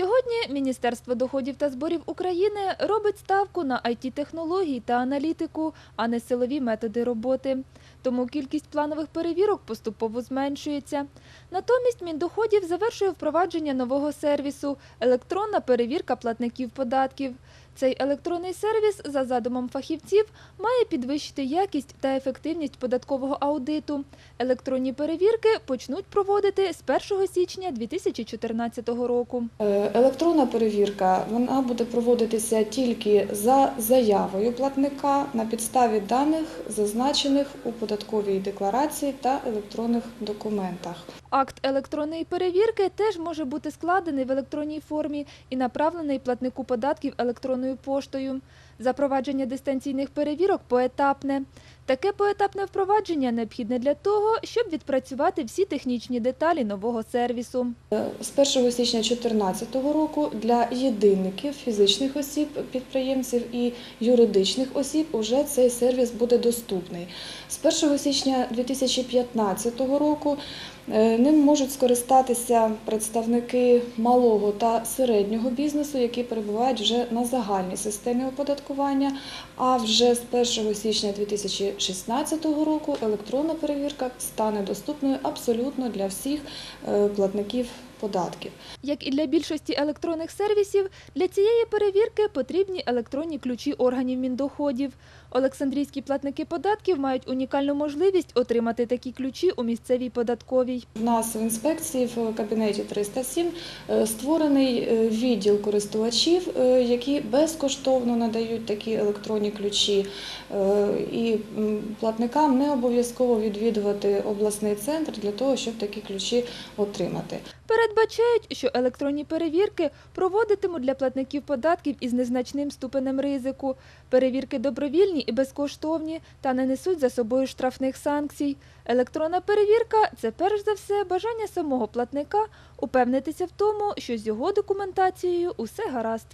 Сьогодні Міністерство доходів та зборів України робить ставку на IT-технології та аналітику, а не силові методи роботи. Тому кількість планових перевірок поступово зменшується. Натомість Міндоходів завершує впровадження нового сервісу електронна перевірка платників податків. Цей електронний сервіс, за задумом фахівців, має підвищити якість та ефективність податкового аудиту. Електронні перевірки почнуть проводити з 1 січня 2014 року. Е, Електронна перевірка вона буде проводитися тільки за заявою платника на підставі даних, зазначених у податковій декларації та електронних документах. Акт електронної перевірки теж може бути складений в електронній формі і направлений платнику податків електронною поштою. Запровадження дистанційних перевірок поетапне. Таке поетапне впровадження необхідне для того, щоб відпрацювати всі технічні деталі нового сервісу. З 1 січня 2014 року для єдинників, фізичних осіб, підприємців і юридичних осіб уже цей сервіс буде доступний. З 1 січня 2015 року е, ним можуть скористатися представники малого та середнього бізнесу, які перебувають вже на загальній системі оподаткування. А вже з 1 січня 2016 року електронна перевірка стане доступною абсолютно для всіх е, платників податків. Як і для більшості електронних сервісів, для цієї перевірки потрібні електронні ключі органів міндоходів. Олександрійські платники податків мають унікальну можливість отримати такі ключі у місцевій податковій. В нас в інспекції в кабінеті 307 е, створений е, відділ користувачів, е, які безкоштовно надають такі електронні ключі. І платникам не обов'язково відвідувати обласний центр для того, щоб такі ключі отримати. Передбачають, що електронні перевірки проводитимуть для платників податків із незначним ступенем ризику. Перевірки добровільні і безкоштовні та не несуть за собою штрафних санкцій. Електронна перевірка це перш за все бажання самого платника упевнитися в тому, що з його документацією усе гаразд.